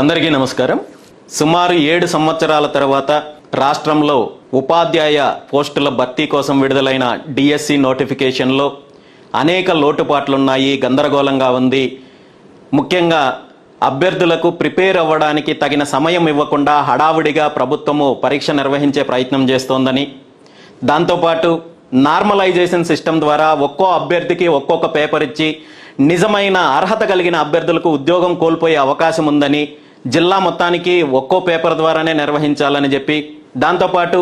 అందరికీ నమస్కారం. సుమారు ఏడు సంవత్సరాల తర్వాత రాష్ట్రంలో ఉపాధ్యాయ పోస్టుల భర్తీ కోసం విడుదలైన డిఎస్సి నోటిఫికేషన్లో అనేక లోటుపాట్లున్నాయి గందరగోళంగా ఉంది. ముఖ్యంగా అభ్యర్థులకు ప్రిపేర్ అవ్వడానికి తగిన సమయం ఇవ్వకుండా హడావుడిగా ప్రభుత్వము పరీక్ష నిర్వహించే ప్రయత్నం చేస్తోందని. దాంతోపాటు నార్మలైజేషన్ సిస్టమ్ ద్వారా ఒక్కో అభ్యర్థికి ఒక్కొక్క పేపర్ ఇచ్చి నిజమైన అర్హత కలిగిన అభ్యర్థులకు ఉద్యోగం కోల్పోయే అవకాశం ఉందని జిల్లా మొత్తానికి ఒక్కో పేపర్ ద్వారానే నిర్వహించాలని చెప్పి దాంతోపాటు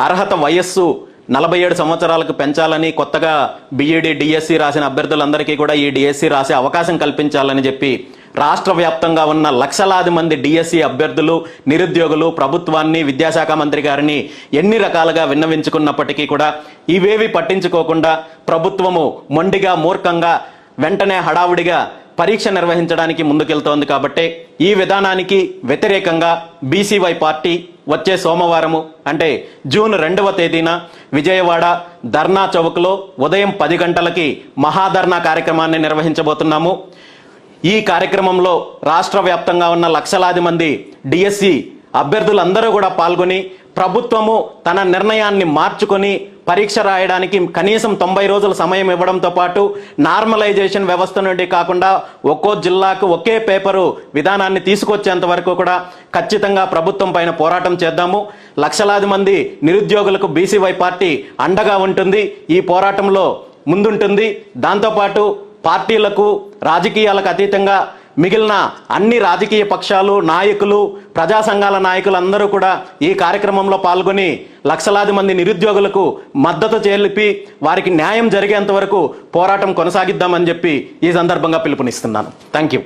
అర్హత వయస్సు నలభై ఏడు సంవత్సరాలకు పెంచాలని కొత్తగా బీఈడి డిఎస్సి రాసిన అభ్యర్థులందరికీ కూడా ఈ డిఎస్సి రాసే అవకాశం కల్పించాలని చెప్పి రాష్ట్ర వ్యాప్తంగా ఉన్న లక్షలాది మంది డిఎస్సి అభ్యర్థులు నిరుద్యోగులు ప్రభుత్వాన్ని విద్యాశాఖ మంత్రి గారిని ఎన్ని రకాలుగా విన్నవించుకున్నప్పటికీ కూడా ఇవేవి పట్టించుకోకుండా ప్రభుత్వము మొండిగా మూర్ఖంగా వెంటనే హడావుడిగా పరీక్ష నిర్వహించడానికి ముందుకెళ్తోంది కాబట్టి ఈ విధానానికి వ్యతిరేకంగా బీసీవై పార్టీ వచ్చే సోమవారము అంటే జూన్ రెండవ తేదీన విజయవాడ ధర్నా చౌక్లో ఉదయం పది గంటలకి మహాధర్నా కార్యక్రమాన్ని నిర్వహించబోతున్నాము. ఈ కార్యక్రమంలో రాష్ట్ర వ్యాప్తంగా ఉన్న లక్షలాది మంది డిఎస్సి అభ్యర్థులందరూ కూడా పాల్గొని ప్రభుత్వము తన నిర్ణయాన్ని మార్చుకొని పరీక్ష రాయడానికి కనీసం తొంభై రోజుల సమయం ఇవ్వడంతో పాటు నార్మలైజేషన్ వ్యవస్థ నుండి కాకుండా ఒక్కో జిల్లాకు ఒకే పేపరు విధానాన్ని తీసుకొచ్చేంత వరకు కూడా ఖచ్చితంగా ప్రభుత్వం పైన పోరాటం చేద్దాము. లక్షలాది మంది నిరుద్యోగులకు బీసీవై పార్టీ అండగా ఉంటుంది. ఈ పోరాటంలో ముందుంటుంది. దాంతోపాటు పార్టీలకు రాజకీయాలకు అతీతంగా మిగిలిన అన్ని రాజకీయ పక్షాలు నాయకులు ప్రజా సంఘాల నాయకులందరూ కూడా ఈ కార్యక్రమంలో పాల్గొని లక్షలాది మంది నిరుద్యోగులకు మద్దతు చేలిపి వారికి న్యాయం జరిగేంత వరకు పోరాటం కొనసాగిద్దామని చెప్పి ఈ సందర్భంగా పిలుపునిస్తున్నాను. Thank you